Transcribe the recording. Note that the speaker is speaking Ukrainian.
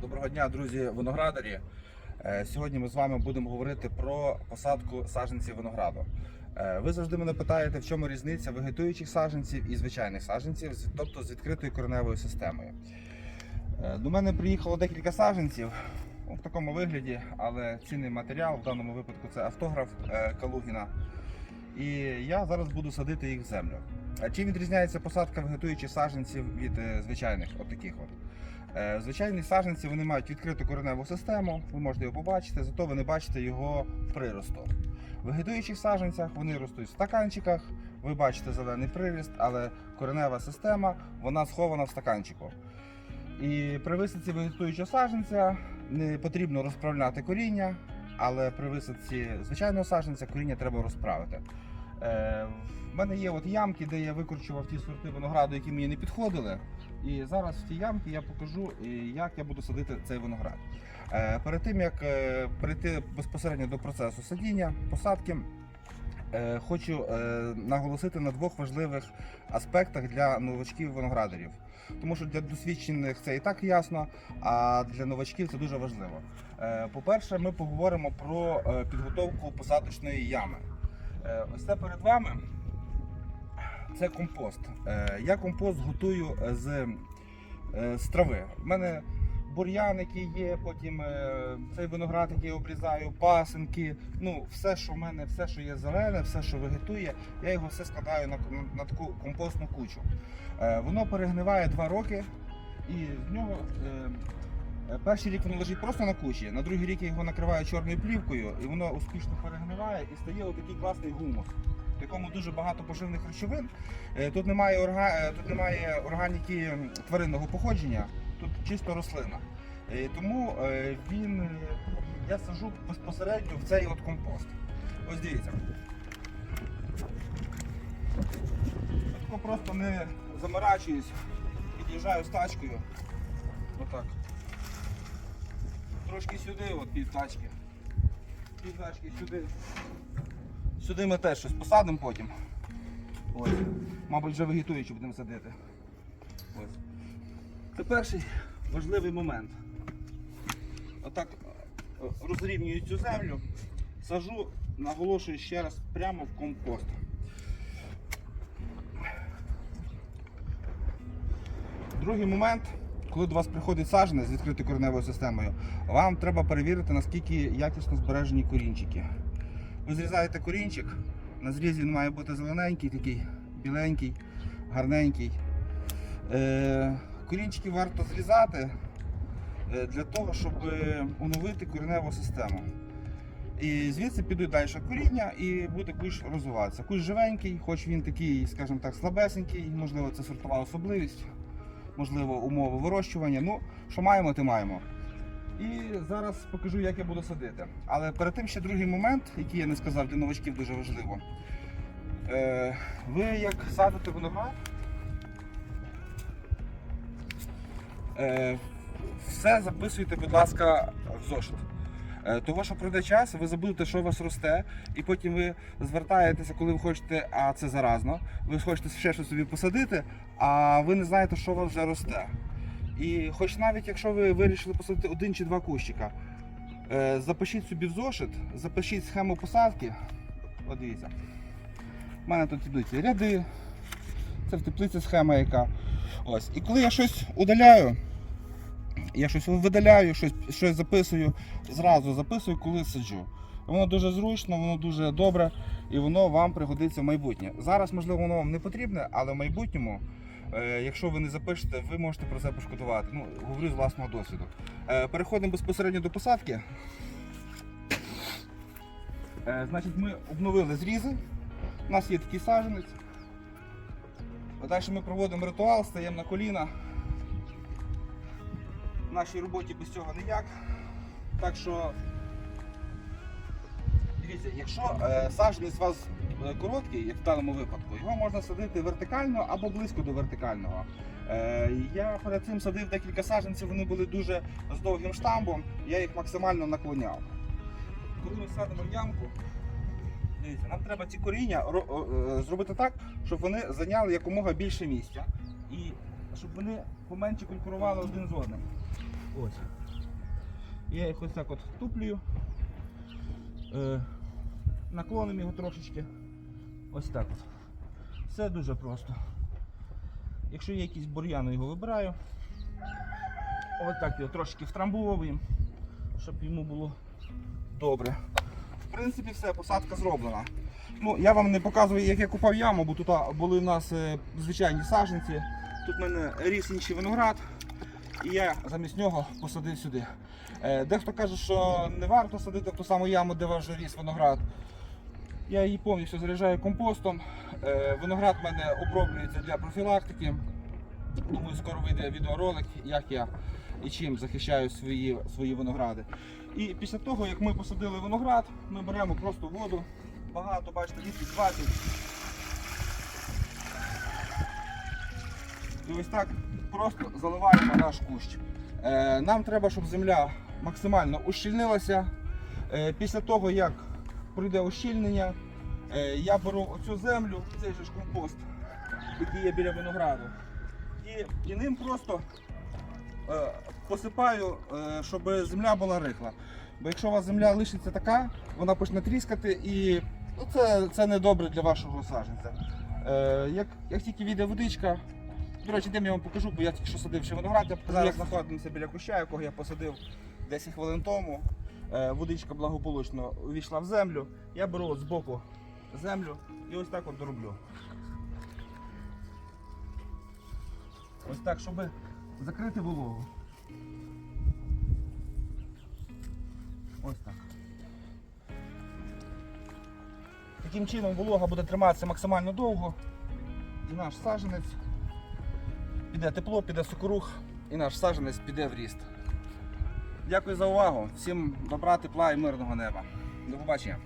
Доброго дня, друзі, виноградарі. Е, Сьогодні ми з вами будемо говорити про посадку саджанців винограду. Е, Ви завжди мене питаєте, в чому різниця вегетуючих саджанців і звичайних саджанців, тобто з відкритою кореневою системою. Е, До мене приїхало декілька саджанців у такому вигляді, але цінний матеріал в даному випадку це автограф Калугіна. І я зараз буду садити їх в землю. А Чим відрізняється посадка вегетуючих саджанців від звичайних, от таких от? Е, Звичайні саджанці вони мають відкриту кореневу систему, ви можете його побачити, зато ви не бачите його приросту. В вегетуючих саджанцях вони ростуть в стаканчиках, ви бачите зелений приріст, але коренева система вона схована в стаканчику. І при висадці вегетуючого саджанця не потрібно розправляти коріння, але при висадці звичайного саджанця коріння треба розправити. Е, в мене є от ямки, де я викорчував ті сорти винограду, які мені не підходили. І зараз в ті ямки я покажу, як я буду садити цей виноград. Е, Перед тим як е, перейти безпосередньо до процесу садіння, посадки, е, хочу е, наголосити на двох важливих аспектах для новачків виноградарів. Тому що для досвідчених це і так ясно, а для новачків це дуже важливо. Е, По-перше, ми поговоримо про е, підготовку посадочної ями. Е, Ось це перед вами це компост. Е, Я компост готую з, е, з трави. У мене бур'ян, який є, потім цей виноград, який я обрізаю, пасинки. Ну, все, що в мене, все, що є зелене, все, що вегетує, я його все складаю на, на, таку компостну кучу. Воно перегниває 2 роки, і з нього. Е, Перший рік воно лежить просто на кучі, на другий рік я його накриваю чорною плівкою, і воно успішно перегниває і стає отакий класний гумус, в якому дуже багато поживних речовин. Е, Тут немає, орга... е, тут немає органіки тваринного походження, тут чисто рослина. Тому він, я сажу безпосередньо в цей от компост. Ось дивіться. Просто не заморачуюсь, під'їжджаю з тачкою. Отак. Трошки сюди, от пів тачки. Пів тачки сюди. Сюди ми теж щось посадимо потім. Ось. Мабуть, вже вегетуючи будемо садити. Ось. Це перший важливий момент. Отак е, розрівнюю цю землю, сажу, наголошую ще раз прямо в компост. Другий момент, коли до вас приходить саджанець з відкритою кореневою системою, вам треба перевірити, наскільки якісно збережені корінчики. Ви зрізаєте корінчик, на зрізі він має бути зелененький, такий біленький, гарненький. Е, корінчики варто зрізати е, для того, щоб е, оновити кореневу систему. І звідси підуть далі коріння і буде кущ розвиватися. Кущ живенький, хоч він такий, скажімо так, слабесенький, можливо, це сортова особливість, можливо, умови вирощування. Ну, що маємо, ти маємо. І зараз покажу, як я буду садити. Але перед тим ще другий момент, який я не сказав, для новачків дуже важливо. Е, ви як садите виноград, е, все записуйте, будь ласка, в зошит. Е, Того, що пройде час, ви забудете, що у вас росте, і потім ви звертаєтеся, коли ви хочете, а це заразно, ви хочете ще щось собі посадити, а ви не знаєте, що у вас вже росте. І хоч навіть якщо ви вирішили посадити один чи два кущика, е, запишіть собі в зошит, запишіть схему посадки. От дивіться. У мене тут ідуть ряди, це в теплиці схема яка. Ось. І коли я щось удаляю, я щось видаляю, щось, щось записую, зразу записую, коли саджу. Воно дуже зручно, воно дуже добре і воно вам пригодиться в майбутнє. Зараз, можливо, воно вам не потрібне, але в майбутньому, е, якщо ви не запишете, ви можете про це пошкодувати. Ну, говорю з власного досвіду. Е, переходимо безпосередньо до посадки. Е, значить, ми обновили зрізи. У нас є такий саджанець. Далі ми проводимо ритуал, стаємо на коліна. В нашій роботі без цього ніяк. Так що, дивіться, якщо е, саджанець у вас е, короткий, як в даному випадку, його можна садити вертикально або близько до вертикального. Е, я перед цим садив декілька саджанців, вони були дуже з довгим штамбом, я їх максимально наклоняв. Коли ми садимо ямку, дивіться, нам треба ці коріння е, зробити так, щоб вони зайняли якомога більше місця і щоб вони поменше конкурували один з одним. Ось. Я їх ось так от туплюю. Е, наклоним його трошечки. Ось так от. Все дуже просто. Якщо є якийсь бур'ян, його вибираю. Ось так його трошки втрамбовуємо, щоб йому було добре. В принципі, все, посадка зроблена. Ну, я вам не показую, як я купав яму, бо тут були в нас е, звичайні саджанці. Тут в мене ріс інший виноград, і я замість нього посадив сюди. Е, дехто каже, що не варто садити в ту саму яму, де ваш ріс виноград. Я її повністю заряджаю компостом. Е, виноград в мене оброблюється для профілактики. Думаю, скоро вийде відеоролик, як я і чим захищаю свої, свої виногради. І після того, як ми посадили виноград, ми беремо просто воду. Багато, бачите, літрів 20. І ось так просто заливаємо наш кущ. Е, нам треба, щоб земля максимально ущільнилася. Е, після того, як пройде ущільнення, е, я беру оцю землю, цей же ж компост, який є біля винограду, і, і ним просто посипаю, щоб земля була рихла. Бо якщо у вас земля лишиться така, вона почне тріскати і ну, це, це не добре для вашого саджанця. Як, як тільки війде водичка, до речі, тим я вам покажу, бо я тільки що садив ще виноград. Я покажу, як знаходимося біля куща, якого я посадив 10 хвилин тому. Е, водичка благополучно увійшла в землю. Я беру от збоку землю і ось так от дороблю. Ось так, щоб закрити вологу. Ось так. Таким чином волога буде триматися максимально довго. І наш саджанець піде тепло, піде сукорух і наш саджанець піде в ріст. Дякую за увагу. Всім добра, тепла і мирного неба. До побачення.